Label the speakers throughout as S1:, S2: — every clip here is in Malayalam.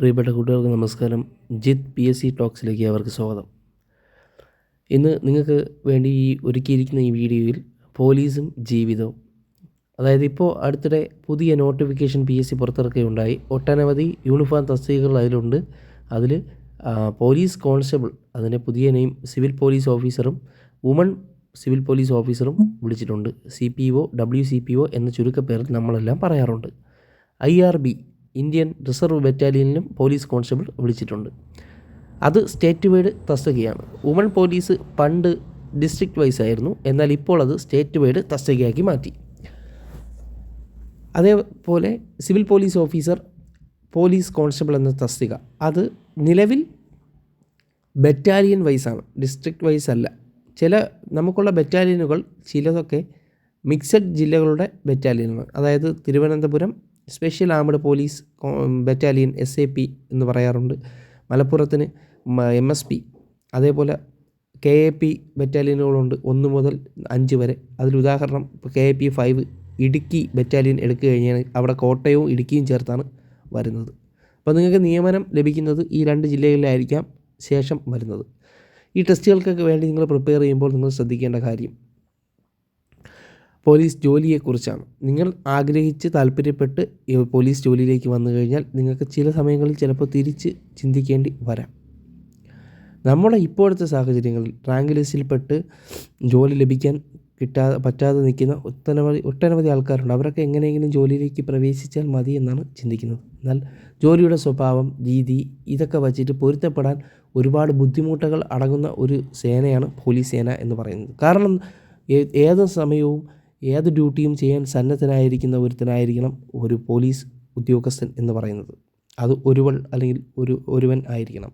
S1: പ്രിയപ്പെട്ട കൂട്ടുകാർക്ക് നമസ്കാരം. ജിത്ത് പി എസ് സി ടോക്സിലേക്ക് അവർക്ക് സ്വാഗതം. ഇന്ന് നിങ്ങൾക്ക് വേണ്ടി ഈ ഒരുക്കിയിരിക്കുന്ന ഈ വീഡിയോയിൽ പോലീസും ജീവിതവും. അതായത് ഇപ്പോൾ അടുത്തിടെ പുതിയ നോട്ടിഫിക്കേഷൻ പി എസ് സി പുറത്തിറക്കുകയുണ്ടായി ഒട്ടനവധി യൂണിഫോം തസ്തികകൾ അതിലുണ്ട്. അതിൽ പോലീസ് കോൺസ്റ്റബിൾ അതിന്റെ പുതിയ നെയിം സിവിൽ പോലീസ് ഓഫീസറും വുമൺ സിവിൽ പോലീസ് ഓഫീസറും വിളിച്ചിട്ടുണ്ട്. C P O W C P O എന്ന ചുരുക്കപ്പേരിൽ നമ്മളെല്ലാം പറയാറുണ്ട്. I R B Indian reserve ബറ്റാലിയനിലും police constable വിളിച്ചിട്ടുണ്ട്. അത് സ്റ്റേറ്റ് വൈഡ് തസ്തികയാണ്. വുമൺ പോലീസ് പണ്ട് ഡിസ്ട്രിക്ട് വൈസ് ആയിരുന്നു. എന്നാൽ ഇപ്പോൾ അത് സ്റ്റേറ്റ് വൈഡ് തസ്തികയാക്കി മാറ്റി. അതേപോലെ civil police officer police constable എന്ന തസ്തിക. അത് നിലവിൽ ബറ്റാലിയൻ വൈസാണ്. ഡിസ്ട്രിക്ട് വൈസ് അല്ല. ചില നമുക്കുള്ള ബറ്റാലിയനുകൾ ചിലതൊക്കെ മിക്സഡ് ജില്ലകളുടെ ബറ്റാലിയനാണ് അതായത് Thiruvananthapuram special armed police battalion S A P എന്ന് പറയാറുണ്ട്. മലപ്പുറത്തിന് എം എസ് പി അതേപോലെ കെ എ പി ബറ്റാലിയനുകളുണ്ട് ഒന്ന് മുതൽ അഞ്ച് വരെ. അതിൽ ഉദാഹരണം K A P five Idukki battalion എടുക്കുക കഴിഞ്ഞാൽ അവിടെ കോട്ടയവും ഇടുക്കിയും ചേർത്താണ് വരുന്നത്. അപ്പോൾ നിങ്ങൾക്ക് നിയമനം ലഭിക്കുന്നത് ഈ രണ്ട് ജില്ലകളിലായിരിക്കാം ശേഷം വരുന്നത്. ഈ ടെസ്റ്റുകൾക്കൊക്കെ വേണ്ടി നിങ്ങൾ പ്രിപ്പയർ ചെയ്യുമ്പോൾ നിങ്ങൾ ശ്രദ്ധിക്കേണ്ട കാര്യം പോലീസ് ജോലിയെക്കുറിച്ചാണ്. നിങ്ങൾ ആഗ്രഹിച്ച് താല്പര്യപ്പെട്ട് പോലീസ് ജോലിയിലേക്ക് വന്നു കഴിഞ്ഞാൽ നിങ്ങൾക്ക് ചില സമയങ്ങളിൽ ചിലപ്പോൾ തിരിച്ച് ചിന്തിക്കേണ്ടി വരാം. നമ്മുടെ ഇപ്പോഴത്തെ സാഹചര്യങ്ങളിൽ റാങ്ക് ലിസ്റ്റിൽപ്പെട്ട് ജോലി ലഭിക്കാൻ കിട്ടാതെ പറ്റാതെ നിൽക്കുന്ന ഒട്ടനവധി ഒട്ടനവധി ആൾക്കാരുണ്ട്. അവരൊക്കെ എങ്ങനെയെങ്കിലും ജോലിയിലേക്ക് പ്രവേശിച്ചാൽ മതി എന്നാണ് ചിന്തിക്കുന്നത്. എന്നാൽ ജോലിയുടെ സ്വഭാവം രീതി ഇതൊക്കെ വച്ചിട്ട് പൊരുത്തപ്പെടാൻ ഒരുപാട് ബുദ്ധിമുട്ടുകൾ അടങ്ങുന്ന ഒരു സേനയാണ് പോലീസ് സേന എന്ന് പറയുന്നത്. കാരണം ഏത് സമയവും ഏത് ഡ്യൂട്ടിയും ചെയ്യാൻ സന്നദ്ധനായിരിക്കുന്ന ഒരുത്തനായിരിക്കണം ഒരു പോലീസ് ഉദ്യോഗസ്ഥൻ എന്ന് പറയുന്നത്. അത് ഒരുവൾ അല്ലെങ്കിൽ ഒരു ഒരുവൻ ആയിരിക്കണം.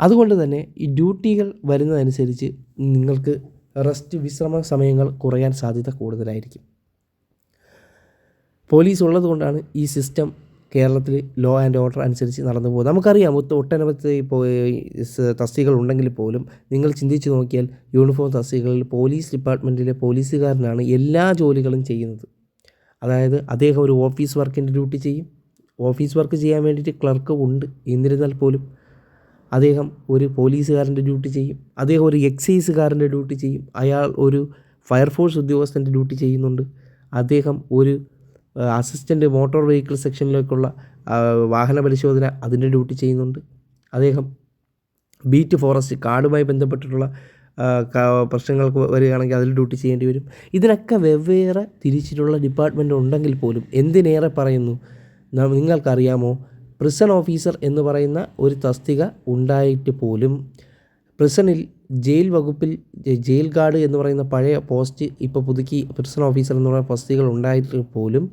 S1: അതുകൊണ്ട് തന്നെ ഈ ഡ്യൂട്ടികൾ വരുന്നതനുസരിച്ച് നിങ്ങൾക്ക് റെസ്റ്റ് വിശ്രമ സമയങ്ങൾ കുറയാൻ സാധ്യത കൂടുതലായിരിക്കും. പോലീസ് ഉള്ളതുകൊണ്ടാണ് ഈ സിസ്റ്റം കേരളത്തിൽ ലോ ആൻഡ് ഓർഡർ അനുസരിച്ച് നടന്നു പോകുന്നത് നമുക്കറിയാം ഒത്ത് ഒട്ടനവധി ഇപ്പോൾ തസ്തികൾ ഉണ്ടെങ്കിൽ പോലും നിങ്ങൾ ചിന്തിച്ചു നോക്കിയാൽ യൂണിഫോം തസ്തികകളിൽ പോലീസ് ഡിപ്പാർട്ട്മെന്റിലെ പോലീസുകാരനാണ് എല്ലാ ജോലികളും ചെയ്യുന്നത്. അതായത് അദ്ദേഹം ഒരു ഓഫീസ് വർക്കിന്റെ ഡ്യൂട്ടി ചെയ്യും. ഓഫീസ് വർക്ക് ചെയ്യാൻ വേണ്ടിയിട്ട് ക്ലർക്ക് ഉണ്ട്. എന്നിരുന്നാൽ പോലും അദ്ദേഹം ഒരു പോലീസുകാരന്റെ ഡ്യൂട്ടി ചെയ്യും. അദ്ദേഹം ഒരു എക്സൈസുകാരന്റെ ഡ്യൂട്ടി ചെയ്യും. അയാൾ ഒരു ഫയർഫോഴ്സ് ഉദ്യോഗസ്ഥന്റെ ഡ്യൂട്ടി ചെയ്യുന്നുണ്ട്. അദ്ദേഹം ഒരു അസിസ്റ്റന്റ് മോട്ടോർ വെഹിക്കിൾ സെക്ഷനിലേക്കുള്ള വാഹന പരിശോധന അതിന്റെ ഡ്യൂട്ടി ചെയ്യുന്നുണ്ട്. അദ്ദേഹം ബീറ്റ് ഫോറസ്റ്റ് കാടുമായി ബന്ധപ്പെട്ടിട്ടുള്ള പ്രശ്നങ്ങൾക്ക് വരികയാണെങ്കിൽ അതിൽ ഡ്യൂട്ടി ചെയ്യേണ്ടി വരും. ഇതിനൊക്കെ വെവ്വേറെ തിരിച്ചിട്ടുള്ള ഡിപ്പാർട്ട്മെന്റ് ഉണ്ടെങ്കിൽ പോലും എന്തിനേറെ പറയുന്നു? നിങ്ങൾക്കറിയാമോ? പ്രിസൺ ഓഫീസർ എന്ന് പറയുന്ന ഒരു തസ്തിക ഉണ്ടായിട്ട് പോലും പ്രിസണിൽ ജയിൽ വകുപ്പിൽ ജയിൽ ഗാർഡ് എന്ന് പറയുന്ന പഴയ പോസ്റ്റ് ഇപ്പോൾ പുതുക്കി പ്രിസൺ ഓഫീസർ എന്ന് പറയുന്ന പോസ്റ്റുകൾ ഉണ്ടായിട്ട് പോലും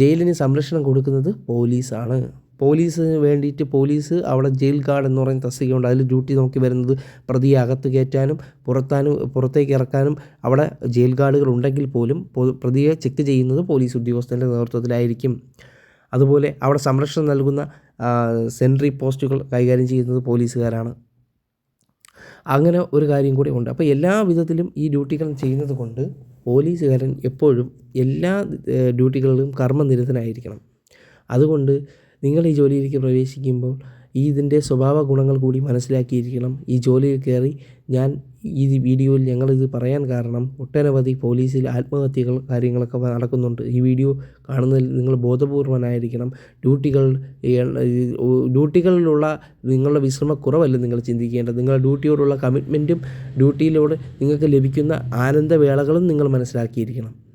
S1: ജയിലിന് സംരക്ഷണം കൊടുക്കുന്നത് പോലീസാണ്. പോലീസിന് വേണ്ടിയിട്ട് പോലീസ് അവിടെ ജയിൽ ഗാർഡ് എന്ന് പറയുന്ന തസ്തികയുണ്ട് അതിൽ ഡ്യൂട്ടി നോക്കി വരുന്നത് പ്രതിയെ അകത്ത് കയറ്റാനും പുറത്താനും പുറത്തേക്ക് ഇറക്കാനും അവിടെ ജയിൽ ഗാർഡുകൾ ഉണ്ടെങ്കിൽ പോലും പ്രതിയെ ചെക്ക് ചെയ്യുന്നത് പോലീസ് ഉദ്യോഗസ്ഥന്റെ നേതൃത്വത്തിലായിരിക്കും. അതുപോലെ അവിടെ സംരക്ഷണം നൽകുന്ന സെൻട്രി പോസ്റ്റുകൾ കൈകാര്യം ചെയ്യുന്നത് പോലീസുകാരാണ്. അങ്ങനെ ഒരു കാര്യം കൂടി ഉണ്ട്. അപ്പോൾ എല്ലാ വിധത്തിലും ഈ ഡ്യൂട്ടികൾ ചെയ്യുന്നത് കൊണ്ട് പോലീസുകാരൻ എപ്പോഴും എല്ലാ ഡ്യൂട്ടികളിലും കർമ്മനിരതനായിരിക്കണം. അതുകൊണ്ട് നിങ്ങൾ ഈ ജോലിയിലേക്ക് പ്രവേശിക്കുമ്പോൾ ഈ ഇതിന്റെ സ്വഭാവ ഗുണങ്ങൾ കൂടി മനസ്സിലാക്കിയിരിക്കണം. ഈ ജോലിയിൽ കയറി ഞാൻ ഈ വീഡിയോയിൽ ഞങ്ങളിത് പറയാൻ കാരണം ഒട്ടനവധി പോലീസിൽ ആത്മഹത്യകൾ കാര്യങ്ങളൊക്കെ നടക്കുന്നുണ്ട്. ഈ വീഡിയോ കാണുന്നതിൽ നിങ്ങൾ ബോധപൂർവനായിരിക്കണം ഡ്യൂട്ടികൾ ഡ്യൂട്ടികളിലുള്ള നിങ്ങളുടെ വിശ്രമക്കുറവല്ല നിങ്ങൾ ചിന്തിക്കേണ്ടത്. നിങ്ങളുടെ ഡ്യൂട്ടിയോടുള്ള കമ്മിറ്റ്മെന്റും ഡ്യൂട്ടിയിലൂടെ നിങ്ങൾക്ക് ലഭിക്കുന്ന ആനന്ദവേളകളും നിങ്ങൾ മനസ്സിലാക്കിയിരിക്കണം.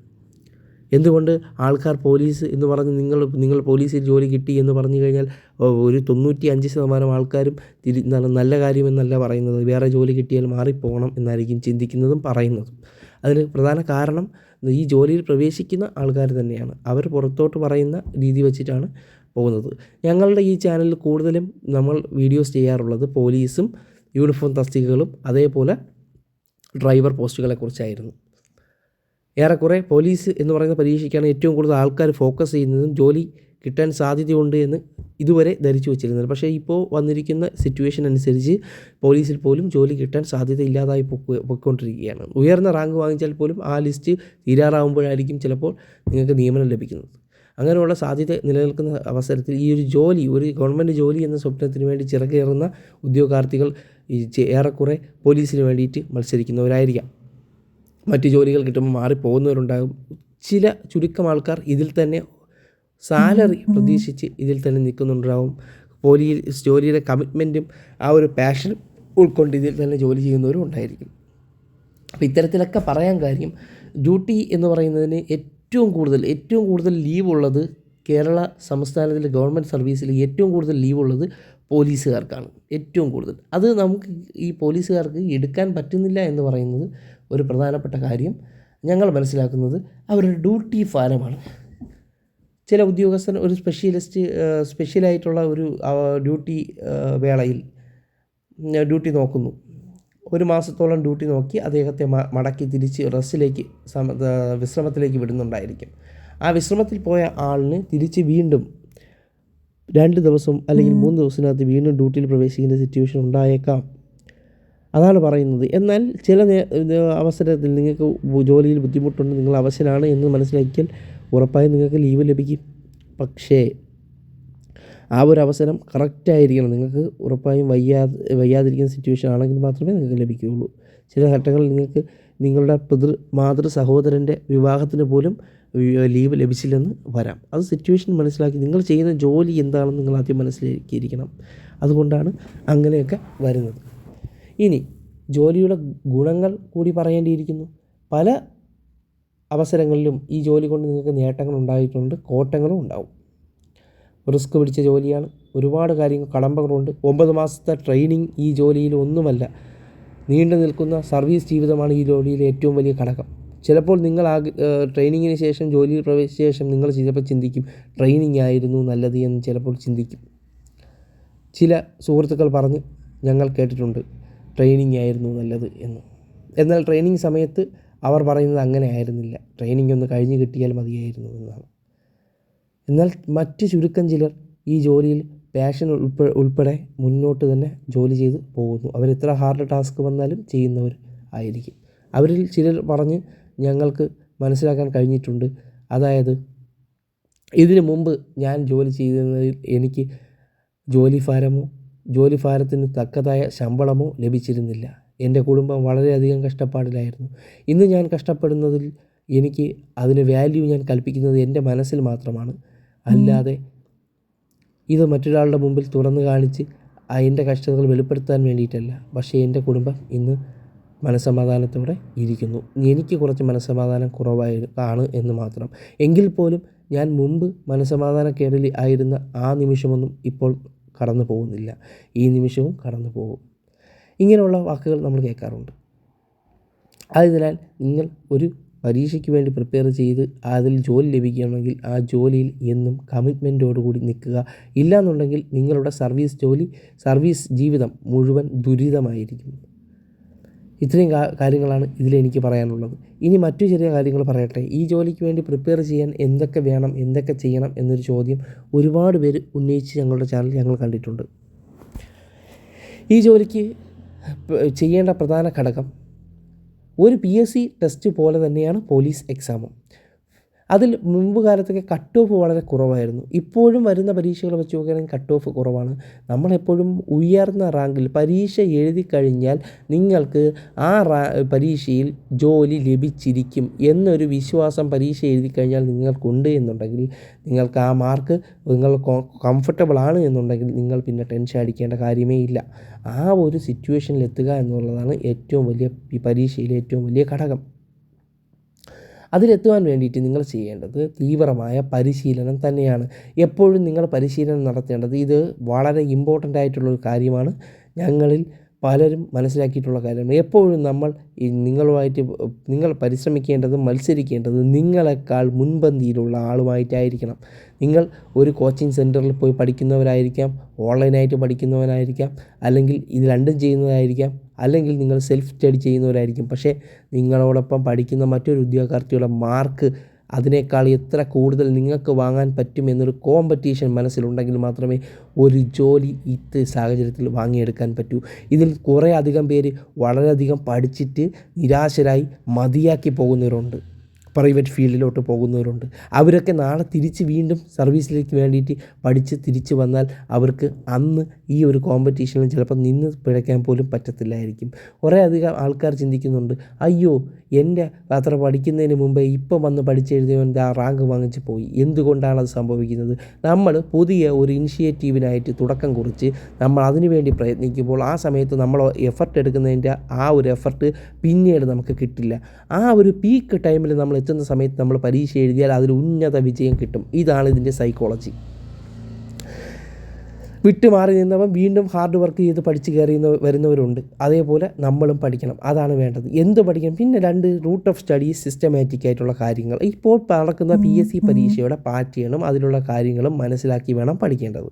S1: എന്തുകൊണ്ട് ആൾക്കാർ പോലീസ് എന്ന് പറഞ്ഞ് നിങ്ങൾ നിങ്ങൾ പോലീസിൽ ജോലി കിട്ടി എന്ന് പറഞ്ഞു കഴിഞ്ഞാൽ ഒരു തൊണ്ണൂറ്റി അഞ്ച് ശതമാനം ആൾക്കാരും തിരി നല്ല കാര്യമെന്നല്ല പറയുന്നത്. വേറെ ജോലി കിട്ടിയാൽ മാറിപ്പോകണം എന്നായിരിക്കും ചിന്തിക്കുന്നതും പറയുന്നതും. അതിന് പ്രധാന കാരണം ഈ ജോലിയിൽ പ്രവേശിക്കുന്ന ആൾക്കാർ തന്നെയാണ്. അവർ പുറത്തോട്ട് പറയുന്ന രീതി വെച്ചിട്ടാണ് പോകുന്നത്. ഞങ്ങളുടെ ഈ ചാനലിൽ കൂടുതലും നമ്മൾ വീഡിയോസ് ചെയ്യാറുള്ളത് പോലീസും യൂണിഫോം തസ്തികകളും അതേപോലെ ഡ്രൈവർ പോസ്റ്റുകളെ കുറിച്ചായിരുന്നു. ഏറെക്കുറെ പോലീസ് എന്ന് പറയുന്ന പരീക്ഷയ്ക്കാണ് ഏറ്റവും കൂടുതൽ ആൾക്കാർ ഫോക്കസ് ചെയ്യുന്നതും ജോലി കിട്ടാൻ സാധ്യതയുണ്ട് എന്ന് ഇതുവരെ ധരിച്ചു വച്ചിരുന്നത്. പക്ഷേ ഇപ്പോൾ വന്നിരിക്കുന്ന സിറ്റുവേഷൻ അനുസരിച്ച് പോലീസിൽ പോലും ജോലി കിട്ടാൻ സാധ്യത ഇല്ലാതായി പൊയ്ക്കൊണ്ടിരിക്കുകയാണ്. ഉയർന്ന റാങ്ക് വാങ്ങിച്ചാൽ പോലും ആ ലിസ്റ്റ് തീരാറാവുമ്പോഴായിരിക്കും ചിലപ്പോൾ നിങ്ങൾക്ക് നിയമനം ലഭിക്കുന്നത്. അങ്ങനെയുള്ള സാധ്യത നിലനിൽക്കുന്ന അവസരത്തിൽ ഈ ഒരു ജോലി ഒരു ഗവൺമെന്റ് ജോലി എന്ന സ്വപ്നത്തിന് വേണ്ടി ചിറകേറുന്ന ഉദ്യോഗാർത്ഥികൾ ഏറെക്കുറെ പോലീസിന് വേണ്ടിയിട്ട് മത്സരിക്കുന്നവരായിരിക്കാം. മറ്റ് ജോലികൾ കിട്ടുമ്പോൾ മാറിപ്പോകുന്നവരുണ്ടാകും. ചില ചുരുക്കം ആൾക്കാർ ഇതിൽ തന്നെ സാലറി പ്രതീക്ഷിച്ച് ഇതിൽ തന്നെ നിൽക്കുന്നുണ്ടാവും. പോലീസ് ജോലിയുടെ കമ്മിറ്റ്മെന്റും ആ ഒരു പാഷനും ഉൾക്കൊണ്ട് ഇതിൽ തന്നെ ജോലി ചെയ്യുന്നവരും ഉണ്ടായിരിക്കും. അപ്പോൾ ഇത്തരത്തിലൊക്കെ പറയാൻ കാര്യം ഡ്യൂട്ടി എന്ന് പറയുന്നതിന് ഏറ്റവും കൂടുതൽ ഏറ്റവും കൂടുതൽ ലീവ് ഉള്ളത് കേരള സംസ്ഥാനത്തിലെ ഗവൺമെന്റ് സർവീസിൽ ഏറ്റവും കൂടുതൽ ലീവ് ഉള്ളത് പോലീസുകാർക്കാണ്. ഏറ്റവും കൂടുതൽ. അത് നമുക്ക് ഈ പോലീസുകാർക്ക് എടുക്കാൻ പറ്റുന്നില്ല എന്ന് പറയുന്നത് ഒരു പ്രധാനപ്പെട്ട കാര്യം ഞങ്ങൾ മനസ്സിലാക്കുന്നത് അവരുടെ ഡ്യൂട്ടി ഭാരമാണ് ചില ഉദ്യോഗസ്ഥൻ ഒരു സ്പെഷ്യലിസ്റ്റ് സ്പെഷ്യലായിട്ടുള്ള ഒരു ഡ്യൂട്ടി വേളയിൽ ഡ്യൂട്ടി നോക്കുന്നു. ഒരു മാസത്തോളം ഡ്യൂട്ടി നോക്കി അദ്ദേഹത്തെ മടക്കി തിരിച്ച് റെസ്റ്റിലേക്ക് വിശ്രമത്തിലേക്ക് വിടുന്നുണ്ടായിരിക്കും. ആ വിശ്രമത്തിൽ പോയ ആളിന് തിരിച്ച് വീണ്ടും രണ്ട് ദിവസം അല്ലെങ്കിൽ മൂന്ന് ദിവസത്തിനകത്ത് വീണ്ടും ഡ്യൂട്ടിയിൽ പ്രവേശിക്കുന്ന സിറ്റുവേഷൻ ഉണ്ടായേക്കാം. അതാണ് പറയുന്നത്. എന്നാൽ ചില അവസരത്തിൽ നിങ്ങൾക്ക് ജോലിയിൽ ബുദ്ധിമുട്ടുണ്ട് നിങ്ങൾ അവശനാണ് എന്ന് മനസ്സിലാക്കിയാൽ ഉറപ്പായും നിങ്ങൾക്ക് ലീവ് ലഭിക്കും. പക്ഷേ ആ ഒരു അവസരം കറക്റ്റായിരിക്കണം നിങ്ങൾക്ക് ഉറപ്പായും വയ്യാതെ വയ്യാതിരിക്കുന്ന സിറ്റുവേഷൻ ആണെങ്കിൽ മാത്രമേ നിങ്ങൾക്ക് ലഭിക്കുകയുള്ളൂ. ചില ഘട്ടങ്ങളിൽ നിങ്ങൾക്ക് നിങ്ങളുടെ പിതൃ മാതൃ സഹോദരന്റെ വിവാഹത്തിന് പോലും ലീവ് ലഭിച്ചില്ലെന്ന് വരാം. അത് സിറ്റുവേഷൻ മനസ്സിലാക്കി നിങ്ങൾ ചെയ്യുന്ന ജോലി എന്താണെന്ന് നിങ്ങൾ ആദ്യം മനസ്സിലാക്കിയിരിക്കണം. അതുകൊണ്ടാണ് അങ്ങനെയൊക്കെ വരുന്നത്. ഇനി ജോലിയുടെ ഗുണങ്ങൾ കൂടി പറയേണ്ടിയിരിക്കുന്നു. പല അവസരങ്ങളിലും ഈ ജോലി കൊണ്ട് നിങ്ങൾക്ക് നേട്ടങ്ങൾ ഉണ്ടായിട്ടുണ്ട് കോട്ടങ്ങളും ഉണ്ടാവും. റിസ്ക് പിടിച്ച ജോലിയാണ് ഒരുപാട് കാര്യങ്ങൾ കടമ്പകളുണ്ട്. ഒമ്പത് മാസത്തെ ട്രെയിനിങ് ഈ ജോലിയിൽ ഒന്നുമല്ല നീണ്ടു നിൽക്കുന്ന സർവീസ് ജീവിതമാണ് ഈ ജോലിയിലെ ഏറ്റവും വലിയ ഘടകം. ചിലപ്പോൾ നിങ്ങൾ ആ ട്രെയിനിങ്ങിന് ശേഷം ജോലിയിൽ പ്രവേശിച്ച ശേഷം നിങ്ങൾ ചിലപ്പോൾ ചിന്തിക്കും ട്രെയിനിങ് ആയിരുന്നു നല്ലത് എന്ന് ചിലപ്പോൾ ചിന്തിക്കും. ചില സുഹൃത്തുക്കൾ പറഞ്ഞ് ഞങ്ങൾ കേട്ടിട്ടുണ്ട് ട്രെയിനിങ് ആയിരുന്നു നല്ലത് എന്ന്. എന്നാൽ ട്രെയിനിങ് സമയത്ത് അവർ പറയുന്നത് അങ്ങനെ ആയിരുന്നില്ല. ട്രെയിനിങ് ഒന്ന് കഴിഞ്ഞ് കിട്ടിയാൽ മതിയായിരുന്നു എന്നാണ്. എന്നാൽ മറ്റ് ചുരുക്കം ചിലർ ഈ ജോലിയിൽ പാഷൻ ഉൾപ്പെ ഉൾപ്പെടെ മുന്നോട്ട് തന്നെ ജോലി ചെയ്ത് പോകുന്നു. അവർ എത്ര ഹാർഡ് ടാസ്ക് വന്നാലും ചെയ്യുന്നവർ ആയിരിക്കും. അവരിൽ ചിലർ പറഞ്ഞ് ഞങ്ങൾക്ക് മനസ്സിലാക്കാൻ കഴിഞ്ഞിട്ടുണ്ട്. അതായത് ഇതിനു മുമ്പ് ഞാൻ ജോലി ചെയ്തിരുന്നതിൽ എനിക്ക് ജോലി ഭാരമോ ജോലി ഭാരത്തിന് തക്കതായ ശമ്പളമോ ലഭിച്ചിരുന്നില്ല. എന്റെ കുടുംബം വളരെയധികം കഷ്ടപ്പാടിലായിരുന്നു. ഇന്ന് ഞാൻ കഷ്ടപ്പെടുന്നതിൽ എനിക്ക് അതിന് വാല്യൂ ഞാൻ കൽപ്പിക്കുന്നത് എന്റെ മനസ്സിൽ മാത്രമാണ്. അല്ലാതെ ഇത് മറ്റൊരാളുടെ മുമ്പിൽ തുറന്നു കാണിച്ച് എന്റെ കഷ്ടതകൾ വെളിപ്പെടുത്താൻ വേണ്ടിയിട്ടല്ല. പക്ഷേ എന്റെ കുടുംബം ഇന്ന് മനസ്സമാധാനത്തോടെ ഇരിക്കുന്നു. എനിക്ക് കുറച്ച് മനസ്സമാധാനം കുറവായി ആണ് എന്ന് മാത്രം. എങ്കിൽ പോലും ഞാൻ മുമ്പ് മനസ്സമാധാനക്കേടിൽ ആയിരുന്ന ആ നിമിഷമൊന്നും ഇപ്പോൾ കടന്നു പോകുന്നില്ല. ഈ നിമിഷവും കടന്നു പോകും. ഇങ്ങനെയുള്ള വാക്കുകൾ നമ്മൾ കേൾക്കാറുണ്ട്. ആയതിനാൽ നിങ്ങൾ ഒരു പരീക്ഷയ്ക്ക് വേണ്ടി പ്രിപ്പയർ ചെയ്ത് അതിൽ ജോലി ലഭിക്കണമെങ്കിൽ ആ ജോലിയിൽ എന്നും കമ്മിറ്റ്മെന്റോടുകൂടി നിൽക്കുക. ഇല്ലാന്നുണ്ടെങ്കിൽ നിങ്ങളുടെ സർവീസ് ജോലി സർവീസ് ജീവിതം മുഴുവൻ ദുരിതമായിരിക്കും. ഇത്രയും കാര്യങ്ങളാണ് ഇതിലെനിക്ക് പറയാനുള്ളത്. ഇനി മറ്റു ചെറിയ കാര്യങ്ങൾ പറയട്ടെ. ഈ ജോലിക്ക് വേണ്ടി പ്രിപ്പയർ ചെയ്യാൻ എന്തൊക്കെ വേണം എന്തൊക്കെ ചെയ്യണം എന്നൊരു ചോദ്യം ഒരുപാട് പേര് ഉന്നയിച്ച് ഞങ്ങളുടെ ചാനൽ ഞങ്ങൾ കണ്ടിട്ടുണ്ട്. ഈ ജോലിക്ക് ചെയ്യേണ്ട പ്രധാന ഘടകം ഒരു പി എസ് സി ടെസ്റ്റ് പോലെ തന്നെയാണ് പോലീസ് എക്സാമും അതിൽ മുമ്പ് കാലത്തൊക്കെ കട്ട് ഓഫ് വളരെ കുറവായിരുന്നു. ഇപ്പോഴും വരുന്ന പരീക്ഷകൾ വെച്ച് നോക്കുകയാണെങ്കിൽ കട്ട് ഓഫ് കുറവാണ്. നമ്മളെപ്പോഴും ഉയർന്ന റാങ്കിൽ പരീക്ഷ എഴുതി കഴിഞ്ഞാൽ നിങ്ങൾക്ക് ആ റാ പരീക്ഷയിൽ ജോലി ലഭിച്ചിരിക്കും എന്നൊരു വിശ്വാസം പരീക്ഷ എഴുതി കഴിഞ്ഞാൽ നിങ്ങൾക്കുണ്ട് എന്നുണ്ടെങ്കിൽ നിങ്ങൾക്ക് ആ മാർക്ക് നിങ്ങൾ കംഫർട്ടബിൾ ആണ് എന്നുണ്ടെങ്കിൽ നിങ്ങൾ പിന്നെ ടെൻഷൻ അടിക്കേണ്ട കാര്യമേ ഇല്ല. ആ ഒരു സിറ്റുവേഷനിൽ എത്തുക എന്നുള്ളതാണ് ഏറ്റവും വലിയ ഈ പരീക്ഷയിലെ ഏറ്റവും വലിയ ഘടകം. അതിലെത്തുവാൻ വേണ്ടിയിട്ട് നിങ്ങൾ ചെയ്യേണ്ടത് തീവ്രമായ പരിശീലനം തന്നെയാണ്. എപ്പോഴും നിങ്ങൾ പരിശീലനം നടത്തേണ്ടത് ഇത് വളരെ ഇമ്പോർട്ടന്റ് ആയിട്ടുള്ളൊരു കാര്യമാണ്. ഞങ്ങളിൽ പലരും മനസ്സിലാക്കിയിട്ടുള്ള കാര്യമാണ്. എപ്പോഴും നമ്മൾ ഈ നിങ്ങളുമായിട്ട് നിങ്ങൾ പരിശ്രമിക്കേണ്ടതും മത്സരിക്കേണ്ടതും നിങ്ങളെക്കാൾ മുൻപന്തിയിലുള്ള ആളുമായിട്ടായിരിക്കണം. നിങ്ങൾ ഒരു കോച്ചിങ് സെന്ററിൽ പോയി പഠിക്കുന്നവരായിരിക്കാം ഓൺലൈനായിട്ട് പഠിക്കുന്നവരായിരിക്കാം അല്ലെങ്കിൽ ഇത് രണ്ടും ചെയ്യുന്നതായിരിക്കാം അല്ലെങ്കിൽ നിങ്ങൾ സെൽഫ് സ്റ്റഡി ചെയ്യുന്നവരായിരിക്കും. പക്ഷേ നിങ്ങളോടൊപ്പം പഠിക്കുന്ന മറ്റൊരു ഉദ്യോഗാർത്ഥിയുടെ മാർക്ക് അതിനേക്കാൾ എത്ര കൂടുതൽ നിങ്ങൾക്ക് വാങ്ങാൻ പറ്റും എന്നൊരു കോമ്പറ്റീഷൻ മനസ്സിലുണ്ടെങ്കിൽ മാത്രമേ ഒരു ജോലി ഇത് സാഹചര്യത്തിൽ വാങ്ങിയെടുക്കാൻ പറ്റൂ. ഇതിൽ കുറേ അധികം പേര് വളരെയധികം പഠിച്ചിട്ട് നിരാശരായി മതിയാക്കി പോകുന്നവരുണ്ട്. പ്രൈവറ്റ് ഫീൽഡിലോട്ട് പോകുന്നവരുണ്ട്. അവരൊക്കെ നാളെ തിരിച്ച് വീണ്ടും സർവീസിലേക്ക് വേണ്ടിയിട്ട് പഠിച്ച് തിരിച്ച് വന്നാൽ അവർക്ക് അന്ന് ഈ ഒരു കോമ്പറ്റീഷനിൽ ചിലപ്പോൾ നിന്ന് പിഴയ്ക്കാൻ പോലും പറ്റത്തില്ലായിരിക്കും. കുറേ അധികം ആൾക്കാർ ചിന്തിക്കുന്നുണ്ട് അയ്യോ എന്റെ അത്ര പഠിക്കുന്നതിന് മുമ്പേ ഇപ്പം വന്ന് പഠിച്ചെഴുതിയവൻ ആ റാങ്ക് വാങ്ങിച്ച് പോയി. എന്തുകൊണ്ടാണ് അത് സംഭവിക്കുന്നത്? നമ്മൾ പുതിയ ഒരു ഇനിഷ്യേറ്റീവിനായിട്ട് തുടക്കം കുറിച്ച് നമ്മൾ അതിനുവേണ്ടി പ്രയത്നിക്കുമ്പോൾ ആ സമയത്ത് നമ്മൾ എഫർട്ട് എടുക്കുന്നതിന്റെ ആ ഒരു എഫർട്ട് പിന്നീട് നമുക്ക് കിട്ടില്ല. ആ ഒരു പീക്ക് ടൈമിൽ നമ്മൾ എത്തുന്ന സമയത്ത് നമ്മൾ പരീക്ഷ എഴുതിയാൽ അതിൽ ഉന്നത വിജയം കിട്ടും. ഇതാണ് ഇതിന്റെ സൈക്കോളജി വിട്ടുമാറി നിന്നവൻ വീണ്ടും ഹാർഡ് വർക്ക് ചെയ്ത് പഠിച്ച് കയറി വരുന്നവരുണ്ട്. അതേപോലെ നമ്മളും പഠിക്കണം. അതാണ് വേണ്ടത്. എന്ത് പഠിക്കണം? പിന്നെ രണ്ട് റൂട്ട് ഓഫ് സ്റ്റഡീസ് സിസ്റ്റമാറ്റിക് ആയിട്ടുള്ള കാര്യങ്ങൾ. ഇപ്പോൾ നടക്കുന്ന പി എസ് സി പരീക്ഷയുടെ പാറ്റേണും അതിലുള്ള കാര്യങ്ങളും മനസ്സിലാക്കി വേണം പഠിക്കേണ്ടത്.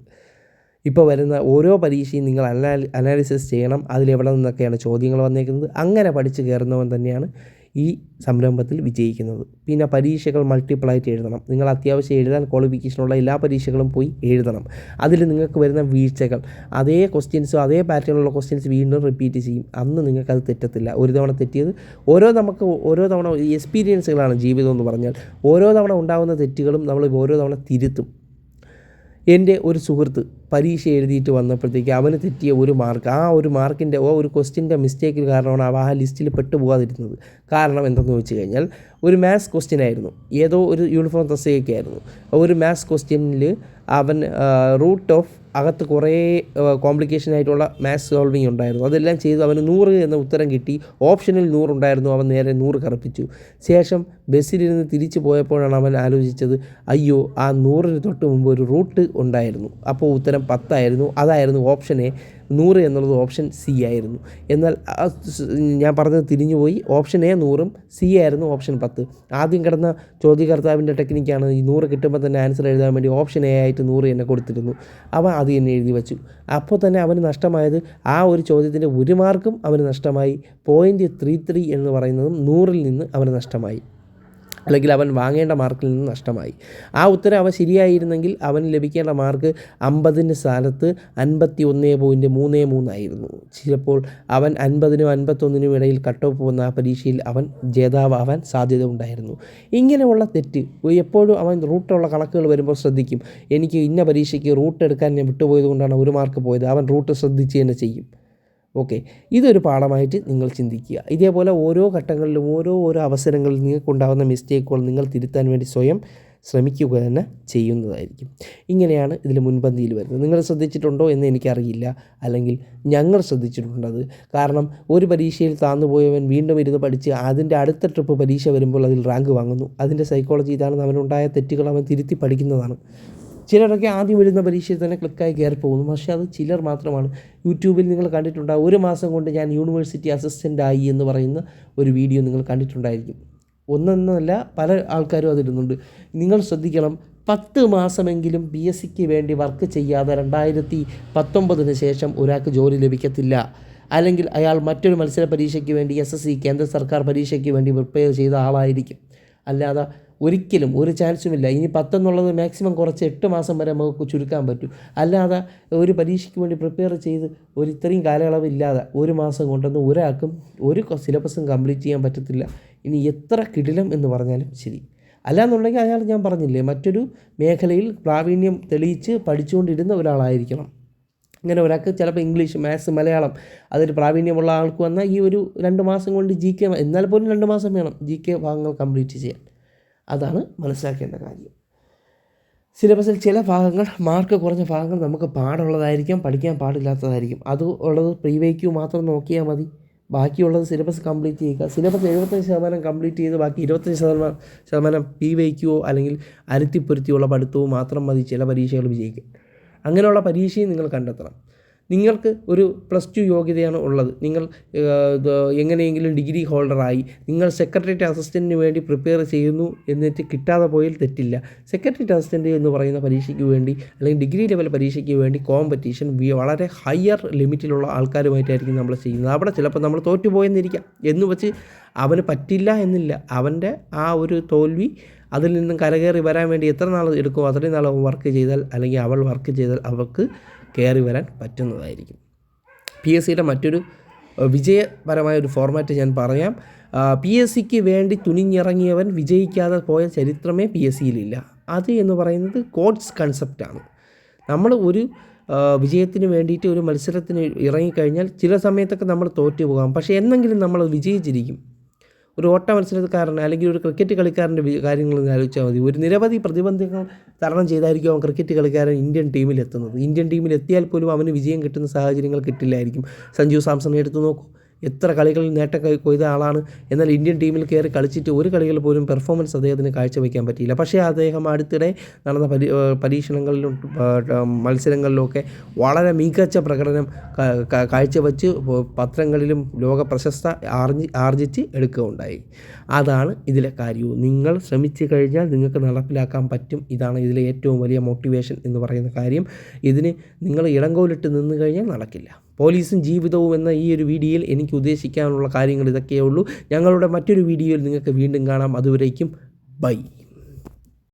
S1: ഇപ്പോൾ വരുന്ന ഓരോ പരീക്ഷയും നിങ്ങൾ അനാലി അനാലിസിസ് ചെയ്യണം. അതിലെവിടെ നിന്നൊക്കെയാണ് ചോദ്യങ്ങൾ വന്നേക്കുന്നത്? അങ്ങനെ പഠിച്ച് കയറുന്നവൻ തന്നെയാണ് ഈ സംരംഭത്തിൽ വിജയിക്കുന്നത്. പിന്നെ പരീക്ഷകൾ മൾട്ടിപ്പിൾ ആയിട്ട് എഴുതണം. നിങ്ങൾ അത്യാവശ്യം എഴുതാൻ ക്വാളിഫിക്കേഷനുള്ള എല്ലാ പരീക്ഷകളും പോയി എഴുതണം. അതിൽ നിങ്ങൾക്ക് വരുന്ന വീഴ്ചകൾ അതേ ക്വസ്റ്റ്യൻസും അതേ പാറ്റേണിലുള്ള ക്വസ്റ്റ്യൻസ് വീണ്ടും റിപ്പീറ്റ് ചെയ്യും. അന്ന് നിങ്ങൾക്കത് തെറ്റത്തില്ല. ഒരു തവണ തെറ്റിയത് ഓരോ നമുക്ക് ഓരോ തവണ എക്സ്പീരിയൻസുകളാണ് ജീവിതം എന്ന് പറഞ്ഞാൽ. ഓരോ തവണ ഉണ്ടാകുന്ന തെറ്റുകളും നമ്മൾ ഓരോ തവണ തിരുത്തും. എന്റെ ഒരു സുഹൃത്ത് പരീക്ഷ എഴുതിയിട്ട് വന്നപ്പോഴത്തേക്ക് അവന് തെറ്റിയ ഒരു മാർക്ക് ആ ഒരു മാർക്കിന്റെ ഓ ഒരു ക്വസ്റ്റ്യന്റെ മിസ്റ്റേക്ക് കാരണമാണ് അവ ആ ലിസ്റ്റിൽ പെട്ടുപോകാതിരുന്നത്. കാരണം എന്തെന്ന് വെച്ച് കഴിഞ്ഞാൽ ഒരു മാത്സ് ക്വസ്റ്റ്യൻ ആയിരുന്നു. ഏതോ ഒരു യൂണിഫോം തസ്തികയ്ക്കായിരുന്നു. ഒരു മാത്സ് ക്വസ്റ്റ്യനിൽ അവൻ റൂട്ട് ഓഫ് അകത്ത് കുറേ കോംപ്ലിക്കേഷൻ ആയിട്ടുള്ള മാത്സ് സോൾവിങ് ഉണ്ടായിരുന്നു. അതെല്ലാം ചെയ്തു അവന് നൂറ് എന്ന ഉത്തരം കിട്ടി. ഓപ്ഷനിൽ നൂറുണ്ടായിരുന്നു അവൻ നേരെ നൂറ് കറപ്പിച്ചു. ശേഷം ബസ്സിലിരുന്ന് തിരിച്ചു പോയപ്പോഴാണ് അവൻ ആലോചിച്ചത് അയ്യോ ആ നൂറിന് തൊട്ട് മുമ്പ് ഒരു റൂട്ട് ഉണ്ടായിരുന്നു. അപ്പോൾ ഉത്തരം പത്തായിരുന്നു. അതായിരുന്നു ഓപ്ഷൻ എ നൂറ് എന്നുള്ളത് ഓപ്ഷൻ സി ആയിരുന്നു. എന്നാൽ ഞാൻ പറഞ്ഞത് തിരിഞ്ഞുപോയി ഓപ്ഷൻ എ നൂറും സി ആയിരുന്നു ഓപ്ഷൻ പത്ത്. ആദ്യം കിടന്ന ചോദ്യകർത്താവിന്റെ ടെക്നിക്കാണ് ഈ നൂറ് കിട്ടുമ്പോൾ തന്നെ ആൻസർ എഴുതാൻ വേണ്ടി ഓപ്ഷൻ എ ആയിട്ട് നൂറ് എന്നെ കൊടുത്തിരുന്നു. അവൻ അത് എന്നെ എഴുതി വെച്ചു. അപ്പോൾ തന്നെ അവന് നഷ്ടമായത് ആ ഒരു ചോദ്യത്തിന്റെ ഒരു മാർക്കും അവന് നഷ്ടമായി. പോയിന്റ് ത്രീ ത്രീ എന്ന് പറയുന്നതും നൂറിൽ നിന്ന് അവന് നഷ്ടമായി. അല്ലെങ്കിൽ അവൻ വാങ്ങേണ്ട മാർക്കിൽ നിന്ന് നഷ്ടമായി. ആ ഉത്തരം അവൻ ശരിയായിരുന്നെങ്കിൽ അവന് ലഭിക്കേണ്ട മാർക്ക് അമ്പതിന് സ്ഥാനത്ത് അൻപത്തി ഒന്ന് പോയിന്റ് മൂന്ന് മൂന്നായിരുന്നു ചിലപ്പോൾ അവൻ അൻപതിനും അൻപത്തൊന്നിനും ഇടയിൽ കട്ട് ഓഫ് പോകുന്ന ആ പരീക്ഷയിൽ അവൻ ജേതാവാൻ സാധ്യത ഉണ്ടായിരുന്നു. ഇങ്ങനെയുള്ള തെറ്റ് എപ്പോഴും അവൻ റൂട്ടുള്ള കണക്കുകൾ വരുമ്പോൾ ശ്രദ്ധിക്കും. എനിക്ക് ഇന്ന പരീക്ഷയ്ക്ക് റൂട്ട് എടുക്കാൻ ഞാൻ വിട്ടുപോയത് കൊണ്ടാണ് ഒരു മാർക്ക് പോയത്. അവൻ റൂട്ട് ശ്രദ്ധിച്ച് തന്നെ ചെയ്യും. ഓക്കെ. ഇതൊരു പാഠമായിട്ട് നിങ്ങൾ ചിന്തിക്കുക. ഇതേപോലെ ഓരോ ഘട്ടങ്ങളിലും ഓരോ ഓരോ അവസരങ്ങളിൽ നിങ്ങൾക്കുണ്ടാകുന്ന മിസ്റ്റേക്കുകൾ നിങ്ങൾ തിരുത്താൻ വേണ്ടി സ്വയം ശ്രമിക്കുക തന്നെ ചെയ്യുന്നതായിരിക്കും. ഇങ്ങനെയാണ് ഇതിൽ മുൻപന്തിയിൽ വരുന്നത്. നിങ്ങൾ ശ്രദ്ധിച്ചിട്ടുണ്ടോ എന്ന് എനിക്കറിയില്ല. അല്ലെങ്കിൽ ഞങ്ങൾ ശ്രദ്ധിച്ചിട്ടുണ്ടത് കാരണം ഒരു പരീക്ഷയിൽ താന്നുപോയവൻ വീണ്ടും ഇരുന്ന് പഠിച്ച് അതിന്റെ അടുത്ത ട്രിപ്പ് പരീക്ഷ വരുമ്പോൾ അതിൽ റാങ്ക് വാങ്ങുന്നു. അതിന്റെ സൈക്കോളജി ഇതാണ് അവനുണ്ടായ തെറ്റുകൾ അവൻ തിരുത്തി പഠിക്കുന്നതാണ്. ചിലരൊക്കെ ആദ്യം വരുന്ന പരീക്ഷയിൽ തന്നെ ക്ലിക്കായി കയറി പോകുന്നു. പക്ഷേ അത് ചിലർ മാത്രമാണ്. യൂട്യൂബിൽ നിങ്ങൾ കണ്ടിട്ടുണ്ടാകും ഒരു മാസം കൊണ്ട് ഞാൻ യൂണിവേഴ്സിറ്റി അസിസ്റ്റന്റ് ആയി എന്ന് പറയുന്ന ഒരു വീഡിയോ നിങ്ങൾ കണ്ടിട്ടുണ്ടായിരിക്കും. ഒന്നെന്നല്ല പല ആൾക്കാരും അതിടുന്നുണ്ട് നിങ്ങൾ ശ്രദ്ധിക്കണം പത്ത് മാസമെങ്കിലും പി എസ് സിക്ക് വേണ്ടി വർക്ക് ചെയ്യാതെ രണ്ടായിരത്തി പത്തൊമ്പതിന് ശേഷം ഒരാൾക്ക് ജോലി ലഭിക്കത്തില്ല. അല്ലെങ്കിൽ അയാൾ മറ്റൊരു മത്സര പരീക്ഷയ്ക്ക് വേണ്ടി എസ് എസ് സി കേന്ദ്ര സർക്കാർ പരീക്ഷയ്ക്ക് വേണ്ടി പ്രിപ്പയർ ചെയ്ത ആളായിരിക്കും. അല്ലാതെ ഒരിക്കലും ഒരു ചാൻസുമില്ല. ഇനി പത്തെന്നുള്ളത് മാക്സിമം കുറച്ച് എട്ട് മാസം വരെ നമുക്ക് ചുരുക്കാൻ പറ്റും. അല്ലാതെ ഒരു പരീക്ഷയ്ക്ക് വേണ്ടി പ്രിപ്പയർ ചെയ്ത് ഒരു ഇത്രയും കാലയളവില്ലാതെ ഒരു മാസം കൊണ്ടൊന്നും ഒരാൾക്കും ഒരു സിലബസും കംപ്ലീറ്റ് ചെയ്യാൻ പറ്റത്തില്ല. ഇനി എത്ര കിടിലം എന്ന് പറഞ്ഞാലും ശരി. അല്ലാന്നുണ്ടെങ്കിൽ അയാൾ ഞാൻ പറഞ്ഞില്ലേ മറ്റൊരു മേഖലയിൽ പ്രാവീണ്യം തെളിയിച്ച് പഠിച്ചുകൊണ്ടിരുന്ന ഒരാളായിരിക്കണം. ഇങ്ങനെ ഒരാൾക്ക് ചിലപ്പോൾ ഇംഗ്ലീഷ് മാത്സ് മലയാളം അതൊരു പ്രാവീണ്യമുള്ള ആൾക്ക് വന്നാൽ ഈ ഒരു രണ്ട് മാസം കൊണ്ട് ജി കെ എന്നാൽ പോലും രണ്ട് മാസം വേണം ജി കെ ഭാഗങ്ങൾ കംപ്ലീറ്റ് ചെയ്യാൻ. അതാണ് മനസ്സിലാക്കേണ്ട കാര്യം. സിലബസിൽ ചില ഭാഗങ്ങൾ മാർക്ക് കുറഞ്ഞ ഭാഗങ്ങൾ നമുക്ക് പാടുള്ളതായിരിക്കാം പഠിക്കാൻ പാടില്ലാത്തതായിരിക്കും. അത് ഉള്ളത് പ്രീവൈക്യൂ മാത്രം നോക്കിയാൽ മതി. ബാക്കിയുള്ളത് സിലബസ് കംപ്ലീറ്റ് ചെയ്യുക. സിലബസ് എഴുപത്തഞ്ച് ശതമാനം കംപ്ലീറ്റ് ചെയ്ത് ബാക്കി ഇരുപത്തഞ്ച് ശതമാനം ശതമാനം പി വൈക്കുവോ അല്ലെങ്കിൽ അരുത്തിപ്പൊരുത്തിയുള്ള പഠിത്തവും മാത്രം മതി ചില പരീക്ഷകൾ വിജയിക്കാൻ. അങ്ങനെയുള്ള പരീക്ഷയും നിങ്ങൾ കണ്ടെത്തണം. നിങ്ങൾക്ക് ഒരു പ്ലസ് ടു യോഗ്യതയാണ് ഉള്ളത്. നിങ്ങൾ എങ്ങനെയെങ്കിലും ഡിഗ്രി ഹോൾഡറായി നിങ്ങൾ സെക്രട്ടേറിയറ്റ് അസിസ്റ്റന്റിന് വേണ്ടി പ്രിപ്പയർ ചെയ്യുന്നു എന്നിട്ട് കിട്ടാതെ പോയാൽ തെറ്റില്ല. സെക്രട്ടേറിയറ്റ് അസിസ്റ്റന്റ് എന്ന് പറയുന്ന പരീക്ഷയ്ക്ക് വേണ്ടി അല്ലെങ്കിൽ ഡിഗ്രി ലെവൽ പരീക്ഷയ്ക്ക് വേണ്ടി കോമ്പറ്റീഷൻ വളരെ ഹയർ ലിമിറ്റിലുള്ള ആൾക്കാരുമായിട്ടായിരിക്കും നമ്മൾ ചെയ്യുന്നത്. അവിടെ ചിലപ്പോൾ നമ്മൾ തോറ്റുപോയെന്നിരിക്കാം. എന്ന് വെച്ച് അവന് പറ്റില്ല എന്നില്ല. അവന്റെ ആ ഒരു തോൽവി അതിൽ നിന്നും കരകയറി വരാൻ വേണ്ടി എത്ര നാൾ എടുക്കുമോ അത്രയും നാൾ വർക്ക് ചെയ്താൽ അല്ലെങ്കിൽ അവൾ വർക്ക് ചെയ്താൽ അവൾക്ക് കയറി വരാൻ പറ്റുന്നതായിരിക്കും. പി എസ് സിയുടെ മറ്റൊരു വിജയപരമായ ഒരു ഫോർമാറ്റ് ഞാൻ പറയാം. പി എസ് സിക്ക് വേണ്ടി തുനിഞ്ഞിറങ്ങിയവൻ വിജയിക്കാതെ പോയ ചരിത്രമേ പി എസ് സിയിലില്ല അത് എന്ന് പറയുന്നത് കോഡ്സ് കൺസെപ്റ്റാണ് നമ്മൾ ഒരു വിജയത്തിന് വേണ്ടിയിട്ട് ഒരു മത്സരത്തിന് ഇറങ്ങിക്കഴിഞ്ഞാൽ ചില സമയത്തൊക്കെ നമ്മൾ തോറ്റു പോകാം പക്ഷേ എന്നെങ്കിലും നമ്മൾ വിജയിച്ചിരിക്കും. ഒരു ഓട്ട മത്സരക്കാരൻ അല്ലെങ്കിൽ ഒരു ക്രിക്കറ്റ് കളിക്കാരന്റെ കാര്യങ്ങൾ ആലോചിച്ചാൽ മതി. ഒരു നിരവധി പ്രതിബന്ധങ്ങൾ തരണം ചെയ്തായിരിക്കും അവൻ ക്രിക്കറ്റ് കളിക്കാരൻ ഇന്ത്യൻ ടീമിൽ എത്തുന്നത്. ഇന്ത്യൻ ടീമിൽ എത്തിയാൽ പോലും അവന് വിജയം കിട്ടുന്ന സാഹചര്യങ്ങൾ കിട്ടില്ലായിരിക്കും. സഞ്ജു സാംസണെ എടുത്തു നോക്കൂ. എത്ര കളികളിൽ നേട്ടം കൊയ്ത ആളാണ്. എന്നാൽ ഇന്ത്യൻ ടീമിൽ കയറി കളിച്ചിട്ട് ഒരു കളികൾ പോലും പെർഫോമൻസ് അദ്ദേഹത്തിന് കാഴ്ചവെക്കാൻ പറ്റിയില്ല. പക്ഷേ അദ്ദേഹം അടുത്തിടെ നടന്ന പരീ പരീക്ഷണങ്ങളിലും മത്സരങ്ങളിലുമൊക്കെ വളരെ മികച്ച പ്രകടനം കാഴ്ചവെച്ച് പത്രങ്ങളിലും ലോക പ്രശസ്ത ആർജി ആർജിച്ച് എടുക്കുകയുണ്ടായി. അതാണ് ഇതിലെ കാര്യവും. നിങ്ങൾ ശ്രമിച്ചു കഴിഞ്ഞാൽ നിങ്ങൾക്ക് നടപ്പിലാക്കാൻ പറ്റും. ഇതാണ് ഇതിലെ ഏറ്റവും വലിയ മോട്ടിവേഷൻ എന്ന് പറയുന്ന കാര്യം. ഇതിന് നിങ്ങൾ ഇടങ്കോലിട്ട് നിന്ന് കഴിഞ്ഞാൽ നടക്കില്ല. പോലീസും ജീവിതവും എന്ന ഈ ഒരു വീഡിയോയിൽ എനിക്ക് ഉദ്ദേശിക്കാനുള്ള കാര്യങ്ങൾ ഇതൊക്കെയേ ഉള്ളൂ. ഞങ്ങളുടെ മറ്റൊരു വീഡിയോയിൽ നിങ്ങൾക്ക് വീണ്ടും കാണാം. അതുവരേക്കും ബൈ.